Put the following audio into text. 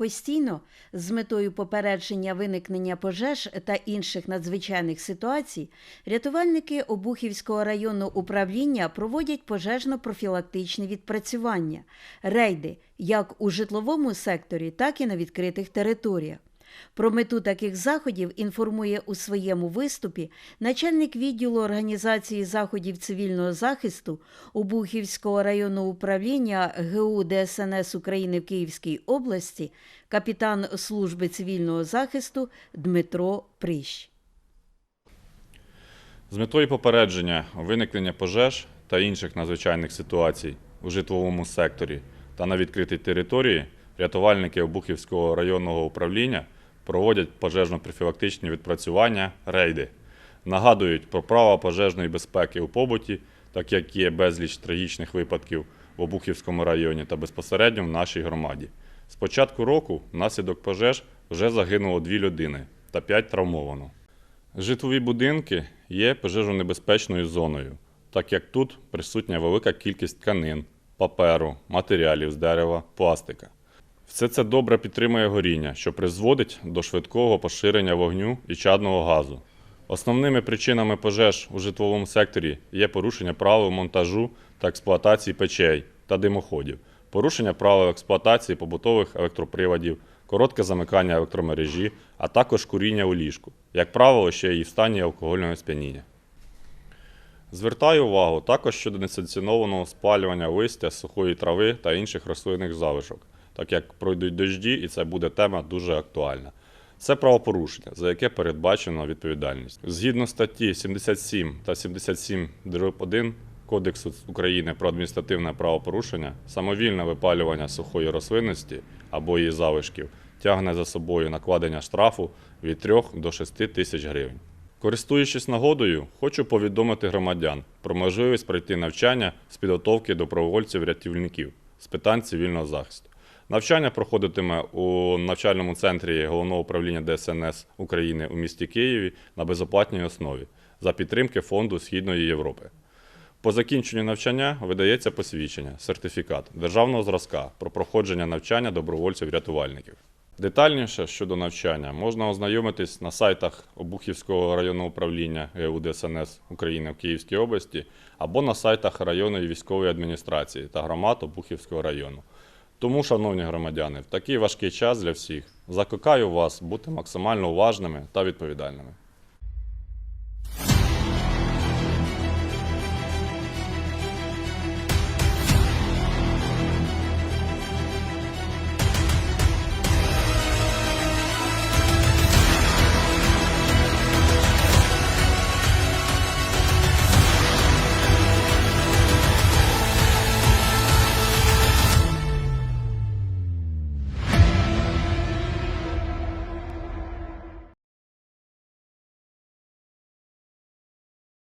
Постійно з метою попередження виникнення пожеж та інших надзвичайних ситуацій рятувальники Обухівського районного управління проводять пожежно-профілактичні відпрацювання, рейди як у житловому секторі, так і на відкритих територіях. Про мету таких заходів інформує у своєму виступі начальник відділу організації заходів цивільного захисту Обухівського районного управління ГУ ДСНС України в Київській області, капітан служби цивільного захисту Дмитро Прищ. З метою попередження виникнення пожеж та інших надзвичайних ситуацій у житловому секторі та на відкритій території рятувальники Обухівського районного управління проводять пожежно-профілактичні відпрацювання рейди, нагадують про право пожежної безпеки у побуті, так як є безліч трагічних випадків в Обухівському районі та безпосередньо в нашій громаді. З початку року внаслідок пожеж вже загинуло дві людини та п'ять травмовано. Житлові будинки є пожежонебезпечною зоною, так як тут присутня велика кількість тканин, паперу, матеріалів з дерева, пластика. Все це добре підтримує горіння, що призводить до швидкого поширення вогню і чадного газу. Основними причинами пожеж у житловому секторі є порушення правил монтажу та експлуатації печей та димоходів, порушення правил експлуатації побутових електроприводів, коротке замикання електромережі, а також куріння у ліжку, як правило, ще і в стані алкогольного сп'яніння. Звертаю увагу також щодо несанкціонованого спалювання листя, сухої трави та інших рослинних залишок, так як пройдуть дожді, і це буде тема дуже актуальна. Це правопорушення, за яке передбачено відповідальність. Згідно статті 77 та 77 1 Кодексу України про адміністративне правопорушення, самовільне випалювання сухої рослинності або її залишків тягне за собою накладення штрафу від 3 до 6 тисяч гривень. Користуючись нагодою, хочу повідомити громадян про можливість пройти навчання з підготовки добровольців-рятівників з питань цивільного захисту. Навчання проходитиме у навчальному центрі Головного управління ДСНС України у місті Києві на безоплатній основі за підтримки Фонду Східної Європи. По закінченню навчання видається посвідчення, сертифікат державного зразка про проходження навчання добровольців-рятувальників. Детальніше щодо навчання можна ознайомитись на сайтах Обухівського районного управління ГУ ДСНС України в Київській області або на сайтах районної військової адміністрації та громад Обухівського району. Тому, шановні громадяни, в такий важкий час для всіх закликаю вас бути максимально уважними та відповідальними.